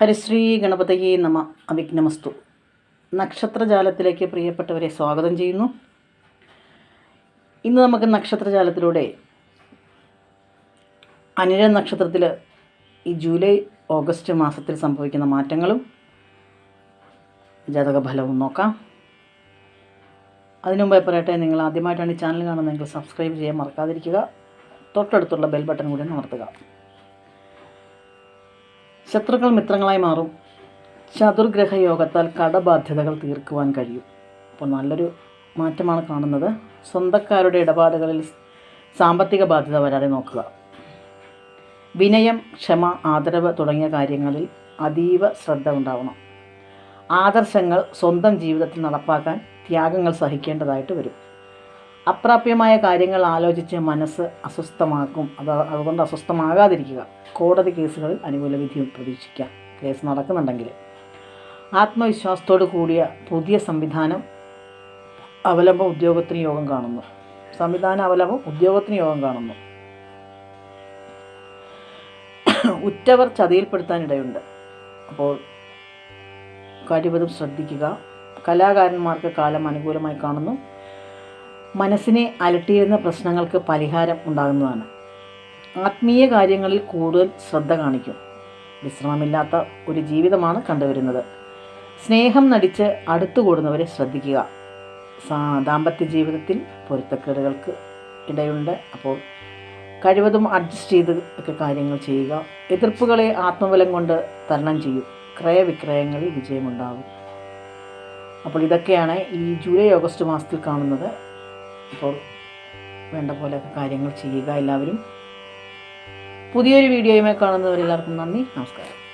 ഹരിശ്രീ ഗണപതയെ നമ. അവിഘ്നമസ്തു. നക്ഷത്രജാലത്തിലേക്ക് പ്രിയപ്പെട്ടവരെ സ്വാഗതം ചെയ്യുന്നു. ഇന്ന് നമുക്ക് നക്ഷത്രജാലത്തിലൂടെ അനിഴ നക്ഷത്രത്തിൽ ഈ ജൂലൈ ഓഗസ്റ്റ് മാസത്തിൽ സംഭവിക്കുന്ന മാറ്റങ്ങളും ജാതകഫലവും നോക്കാം. അതിനു മുമ്പേ പറയട്ടെ നിങ്ങൾ ആദ്യമായിട്ടാണ് ഈ ചാനൽ കാണുന്നതെങ്കിൽ സബ്സ്ക്രൈബ് ചെയ്യാൻ മറക്കാതിരിക്കുക. തൊട്ടടുത്തുള്ള ബെൽ ബട്ടൺ കൂടി അമർത്തുക. ശത്രുക്കൾ മിത്രങ്ങളായി മാറും. ചതുർഗ്രഹ യോഗത്താൽ കടബാധ്യതകൾ തീർക്കുവാൻ കഴിയും. അപ്പോൾ നല്ലൊരു മാറ്റമാണ് കാണുന്നത്. സ്വന്തക്കാരുടെ ഇടപാടുകളിൽ സാമ്പത്തിക ബാധ്യത വരാതെ നോക്കുക. വിനയം ക്ഷമ ആദരവ് തുടങ്ങിയ കാര്യങ്ങളിൽ അതീവ ശ്രദ്ധ ഉണ്ടാവണം. ആദർശങ്ങൾ സ്വന്തം ജീവിതത്തിൽ നടപ്പാക്കാൻ ത്യാഗങ്ങൾ സഹിക്കേണ്ടതായിട്ട് വരും. അപ്രാപ്യമായ കാര്യങ്ങൾ ആലോചിച്ച് മനസ്സ് അസ്വസ്ഥമാക്കും. അത് അതുകൊണ്ട് അസ്വസ്ഥമാകാതിരിക്കുക. കോടതി കേസുകളിൽ അനുകൂല വിധി പ്രതീക്ഷിക്കാം. കേസ് നടക്കുന്നുണ്ടെങ്കിൽ. ആത്മവിശ്വാസത്തോടു കൂടിയ പുതിയ സംവിധാനം അവലംബം ഉദ്യോഗത്തിന് യോഗം കാണുന്നു. സംവിധാന അവലംബം ഉദ്യോഗത്തിന് യോഗം കാണുന്നു. ഉറ്റവർ ചതിയിൽപ്പെടുത്താനിടയുണ്ട് അപ്പോൾ കഴിവതും ശ്രദ്ധിക്കുക. കലാകാരന്മാർക്ക് കാലം അനുകൂലമായി കാണുന്നു. മനസ്സിനെ അലട്ടിയിരുന്ന പ്രശ്നങ്ങൾക്ക് പരിഹാരം ഉണ്ടാകുന്നതാണ്. ആത്മീയ കാര്യങ്ങളിൽ കൂടുതൽ ശ്രദ്ധ കാണിക്കും. വിശ്രമമില്ലാത്ത ഒരു ജീവിതമാണ് കണ്ടുവരുന്നത്. സ്നേഹം നടിച്ച് അടുത്തുകൂടുന്നവരെ ശ്രദ്ധിക്കുക. ദാമ്പത്യ ജീവിതത്തിൽ പൊരുത്തക്കേടുകൾക്ക് ഇടയുണ്ട്. അപ്പോൾ കഴിവതും അഡ്ജസ്റ്റ് ചെയ്ത് ഒക്കെ കാര്യങ്ങൾ ചെയ്യുക. എതിർപ്പുകളെ ആത്മബലം കൊണ്ട് തരണം ചെയ്യും. ക്രയവിക്രയങ്ങളിൽ വിജയമുണ്ടാകും. അപ്പോൾ ഇതൊക്കെയാണ് ഈ ജൂലൈ ഓഗസ്റ്റ് മാസത്തിൽ കാണുന്നത്. അപ്പോൾ വേണ്ട പോലെയൊക്കെ കാര്യങ്ങൾ ചെയ്യുക എല്ലാവരും. പുതിയൊരു വീഡിയോയുമായി കാണുന്നവരെല്ലാവർക്കും നന്ദി. നമസ്കാരം.